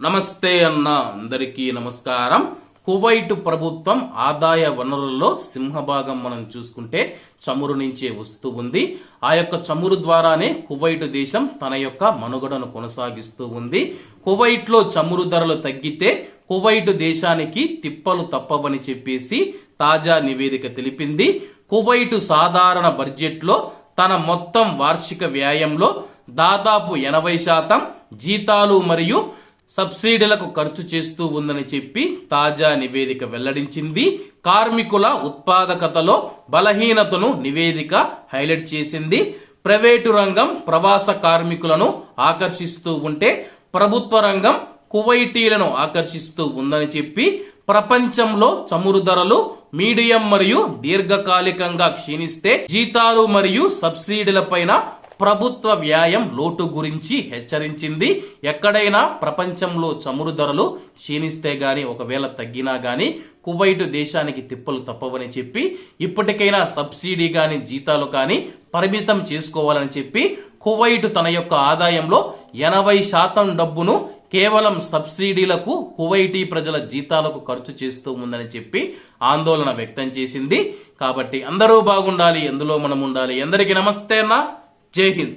నమస్తే అన్న అందరికీ నమస్కారం. కువైట్ ప్రభుత్వం ఆదాయ వనరుల్లో సింహభాగం మనం చూసుకుంటే చమురు నుంచే వస్తూ ఉంది. ఆ యొక్క చమురు ద్వారానే కువైట్ దేశం తన యొక్క మనుగడను కొనసాగిస్తూ ఉంది. కువైట్లో చమురు ధరలు తగ్గితే కువైట్ దేశానికి తిప్పలు తప్పవని చెప్పేసి తాజా నివేదిక తెలిపింది. కువైట్ సాధారణ బడ్జెట్లో తన మొత్తం వార్షిక వ్యాయంలో దాదాపు ఎనభై శాతం జీతాలు మరియు సబ్సిడీలకు ఖర్చు చేస్తూ ఉందని చెప్పి తాజా నివేదిక వెల్లడించింది. కార్మికుల ఉత్పాదకతలో బలహీనతను నివేదిక హైలైట్ చేసింది. ప్రైవేటు రంగం ప్రవాస కార్మికులను ఆకర్షిస్తూ ఉంటే ప్రభుత్వ రంగం కువైటీలను ఆకర్షిస్తూ ఉందని చెప్పి ప్రపంచంలో చమురు ధరలు మీడియం మరియు దీర్ఘకాలికంగా క్షీణిస్తే జీతాలు మరియు సబ్సిడీలపైన ప్రభుత్వ వ్యాయం లోటు గురించి హెచ్చరించింది. ఎక్కడైనా ప్రపంచంలో చమురు ధరలు క్షీణిస్తే గాని ఒకవేళ తగ్గినా గాని కువైట్ దేశానికి తిప్పలు తప్పవని చెప్పి ఇప్పటికైనా సబ్సిడీ కానీ జీతాలు కానీ పరిమితం చేసుకోవాలని చెప్పి కువైట్ తన యొక్క ఆదాయంలో ఎనభై శాతం డబ్బును కేవలం సబ్సిడీలకు కువైటీ ప్రజల జీతాలకు ఖర్చు చేస్తూ ఉందని చెప్పి ఆందోళన వ్యక్తం చేసింది. కాబట్టి అందరూ బాగుండాలి ఎందులో మనం ఉండాలి? ఎందరికీ నమస్తే అన్న. జై హింద్.